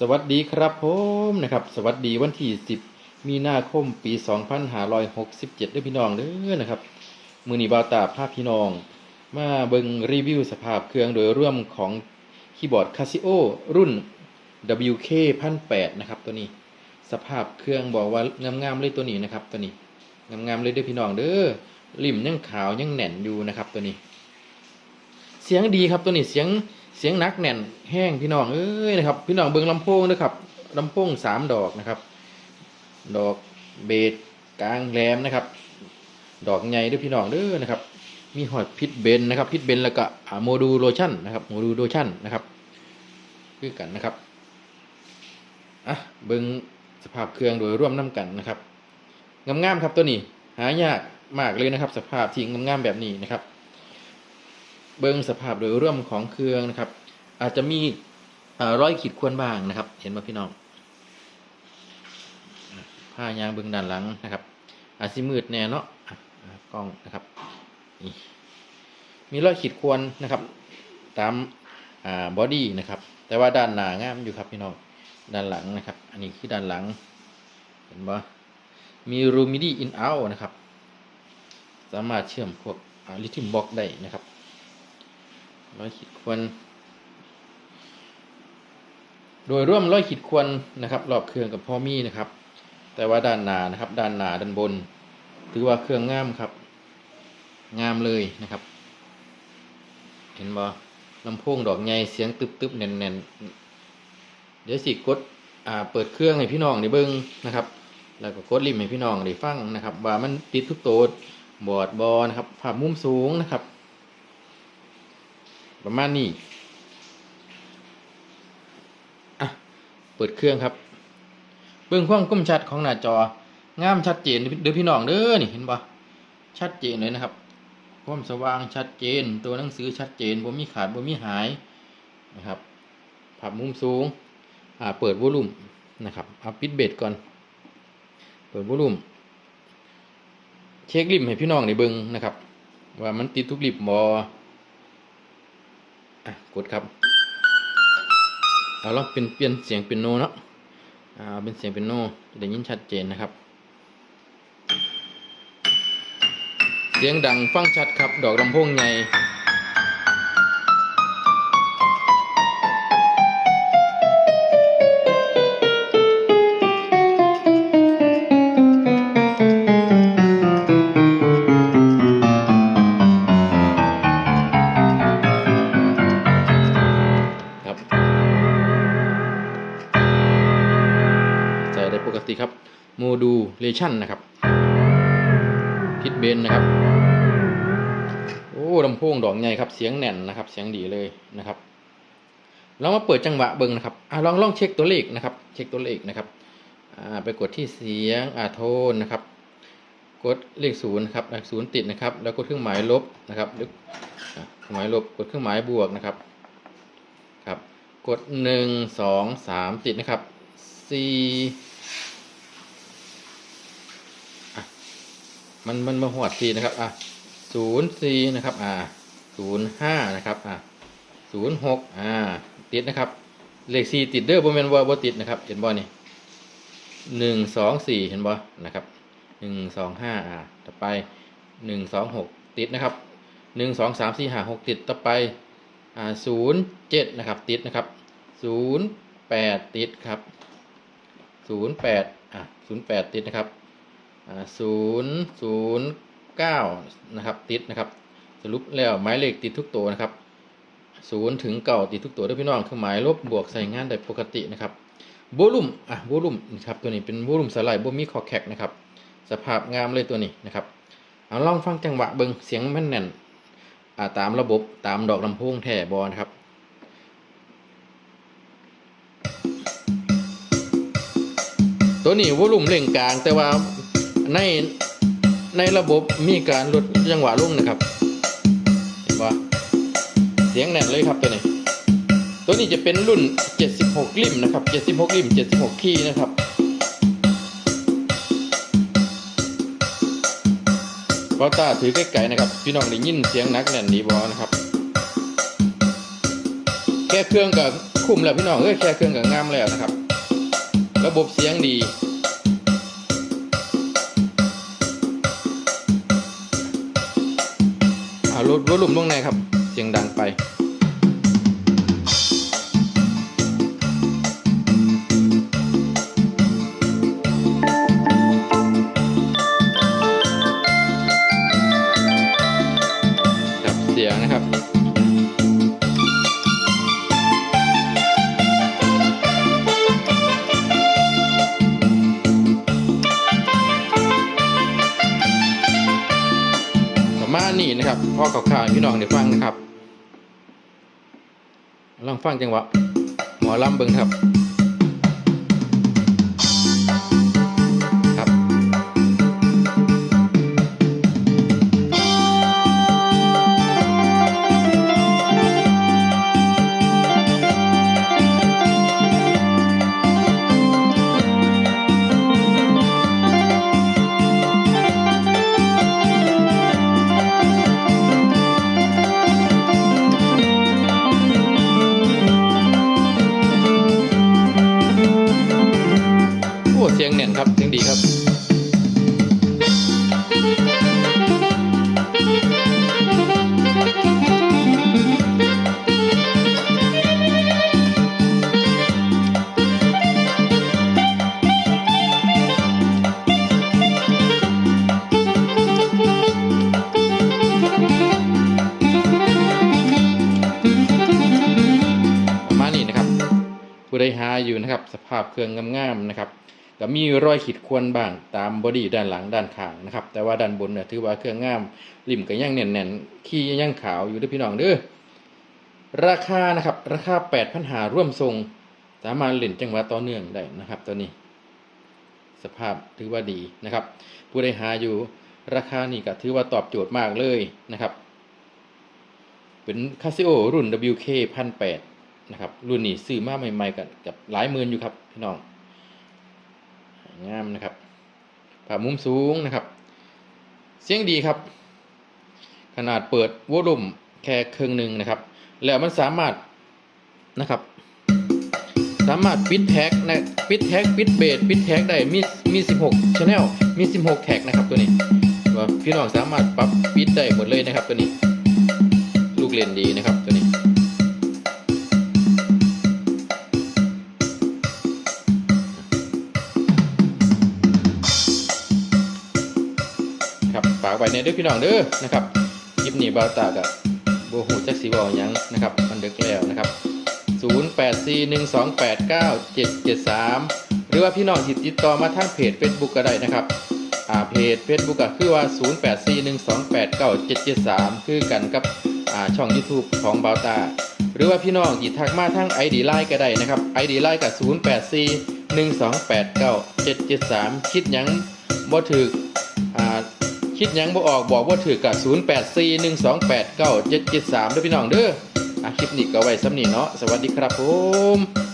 สวัสดีครับผมนะครับ สวัสดีวันที่ 10 มีนาคมปี 2567ด้วยพี่น้องเด้อนะครับ มือนีบาวตาภาพพี่น้อง มาเบิงรีวิวสภาพเครื่องโดยร่วมของคีย์บอร์ด Casio รุ่น WK 1008นะครับตัวนี้ สภาพเครื่องบอกว่างามๆเลยตัวนี้นะครับ ตัวนี้งามๆเลยเด้อพี่น้องเด้อริมยังขาวยังแน่นอยู่นะครับตัวนี้ เสียงดีครับตัวนี้เสียง เสียงนักแน่นแห้งพี่น้องเอ้ยนะครับพี่น้องเบิ่งลำโพงนะครับลำโพงสามดอกนะครับ ดอกเบสกลางแหลมนะครับ ดอกใหญ่ด้วยพี่น้องเด้อนะครับ มีหอดพิษเบนนะครับพิษเบนแล้วก็โมดูโลชั่นนะครับโมดูโลชั่นนะครับคือกันนะครับอะเบิ่งสภาพเครื่องโดยร่วมน้กันนะครับงามๆครับตัวนี้ หายากมากเลยนะครับ สภาพที่งามๆแบบนี้นะครับ เบิ้งสภาพโดยร่วมของเครื่องนะครับ อาจจะมีอ่ารอยขีดข่วนบ้างนะครับ เห็นไหมพี่น้องผ้ายางเบิ้งด้านหลังนะครับ อาจสิมืดแน่เนาะกล้องนะครับ มีร้อยขีดข่วนนะครับ ตามบอดี้นะครับ แต่ว่าด้านหน้างามอยู่ครับพี่น้องด้านหลังนะครับ อันนี้คือด้านหลัง เห็นบ่มีรูมิดี้อินเอานะครับ สามารถเชื่อมพวกลิทิมบล็อกได้นะครับ ร้อยขีดควร โดยร่วมร้อยขีดควรนะครับ รอบเครื่องกับพ่อมี่นะครับ แต่ว่าด้านหนานะครับ ด้านหนาด้านบน ถือว่าเครื่องงามครับ งามเลยนะครับ เห็นบ่ลำโพงดอกใหญ่เสียงตึบๆแน่นๆเดี๋ยวสิกดอ่าเปิดเครื่องให้พี่น้องได้เบิ่งนะครับ แล้วก็กดริมให้พี่น้องได้ฟังนะครับ ว่ามันติดทุกโตดบอดบอนะครับภาพมุมสูงนะครับ ประมาณนี้อะเปิดเครื่องครับ เบื้องความคมชัดของหน้าจองามชัดเจนเด้อพี่น้องเด้อนี่เห็นปะชัดเจนเลยนะครับ ความสว่างชัดเจน ตัวหนังสือชัดเจนบ่มีขาดบ่มีหายนะครับภาพมุมสูงอ่าเปิดวอลลุ่มนะครับเอาปิดเบสก่อน เปิดวอลลุ่มเช็คริมให้พี่น้องในเบิงนะครับ ว่ามันติดทุกริมบอ อะกดครับ เอาลองเป็นเปลี่ยนเสียงเป็นโนเนาะอ่าเป็นเสียงเป็นโนจะได้ยินชัดเจนนะครับ เสียงดังฟังชัดครับ ดอกลำโพงให โมดูเลชันนะครับพิดเบนนะครับ โอ้ลำโพงดอกใหญ่ครับ เสียงแน่นนะครับ เสียงดีเลยนะครับเรามาเปิดจังหวะเบิ้งนะครับอลองลองเช็คตัวเลขนะครับ เช็คตัวเลขนะครับไปกดที่เสียงอ่าโทนนะครับ กดเลขศูนย์นะครับเลขศูนย์ติดนะครับ แล้วกดเครื่องหมายลบนะครับหรือเครื่องหมายลบกดเครื่องหมายบวกนะครับครับ กดหนึ่งสองสามติดนะครับสี่อะ มันมันมาหวดทีนะครับอะศูนย์สี่นะครับอ่าศูนย์ห้านะครับอะศูนย์หกอ่าติดนะครับ เลขสี่ติดเด้อบ่แม่นว่าบ่ติดนะครับ เห็นบ่นี่หนึ่งสองสี่เห็นบ่นะครับหนึ่งสองห้าอ่าต่อไปหนึ่งสองหกติดนะครับหนึ่งสองสามสี่ห้าหกติดต่อไปอ่าศูนย์เจ็ดนะครับติดนะครับศูนย์แปดติดครับศูนย์แปดอะศูนย์แปดติดนะครับ ศูนย์ศูนย์เก้านะครับติดนะครับ สรุปแล้วหมายเลขติดทุกตัวนะครับศูนย์ถึงเก่าติดทุกตัวด้วยพี่น้องคือหมายลบบวกใส่งานได้ปกตินะครับโวลุ่มอะโวลุ่มนะครับตัวนี้เป็นโวลุ่มสไลด์บ่มีคอแคกนะครับสภาพงามเลยตัวนี้นะครับเอาลองฟังจังหวะเบิงเสียงแม่นแน่นอ่าตามระบบตามดอกลำโพงแท่บอนะครับตัวนี้วอลุ่มเร่งกลางแต่ว่า ในในระบบมีการลดจังหวะลงนะครับเห็นปะเสียงแน่นเลยครับตัวนี้ ตัวนี้จะเป็นรุ่น 76ริมนะครับ 76ริม 76คีย์นะครับพอตาถือใกล้ๆนะครับ พี่น้องได้ยินเสียงนักแน่นดีบอนะครับ แค่เครื่องกับคคุมแล้วพี่น้องเอ้ยแค่เครื่องกับงามแล้วนะครับ ระบบเสียงดี หลุมลงในครับ เสียงดังไป นี้นะครับพ่อข่าวข่าวพี่น้องได้ฟังนะครับลองฟังจังหวะหมอลำเบิงครับ หาอยู่นะครับ สภาพเครื่องงามๆนะครับก็มีรอยขีดข่วนบ้างตามบอดี้ด้านหลังด้านข้างนะครับ แต่ว่าด้านบนเนี่ยถือว่าเครื่องงามริมก็ยังแน่นๆขี้ยังขาวอยู่ด้วยพี่น้องเด้อราคานะครับราคาแปดพันหาร่วมทรง สามารถเล่นจังหวะต่อเนื่องได้นะครับ ตัวนี้ สภาพถือว่าดีนะครับ ผู้ใดหาอยู่ราคานี่ก็ถือว่าตอบโจทย์มากเลยนะครับ เป็นคาซิโอรุ่น WK พันแปด นะครับรุ่นนี้ซื้อมาใหม่ๆกันกับหลายหมื่นอยู่ครับพี่น้องงามนะครับผ่ามุมสูงนะครับ เสียงดีครับ ขนาดเปิดวอลลุ่มแค่ครึ่งหนึ่งนะครับ แล้วมันสามารถนะครับ สามารถปิดแท็กนะปิดแท็กปิดเบสปิดแท็กได้มีมี16 channel มี16แท็กนะครับตัวนี้ว่าพี่น้องสามารถปรับปิดได้หมดเลยนะครับตัวนี้ ลูกเล่นดีนะครับตัวนี้ากไว้ในเด้อพี่น้องเด้อนะครับคลิปนี้บาวตากะโบหูจักสีบอหยังนะครับมันเดึกแล้วนะครับ 0841289773 หรือว่าพี่น้องติดต่อมาทางเพจ Facebook ก็ได้นะครับอ่าเพจ Facebook ก็คือว่า 0841289773 คือกันกับอ่าช่อง YouTube ของบาวตา หรือว่าพี่น้องติดทักมาทาง ID Line ก็ได้นะครับ ID Line กับ0841289773 คิดยังบ่ถึกอ่า คิดยังบ่ออกบอกว่าถือกับ0841289773ด้วยพี่น้องเด้ออะคลิปนี้ก็ไว้ซ้ำนี่เนาะสวัสดีครับผม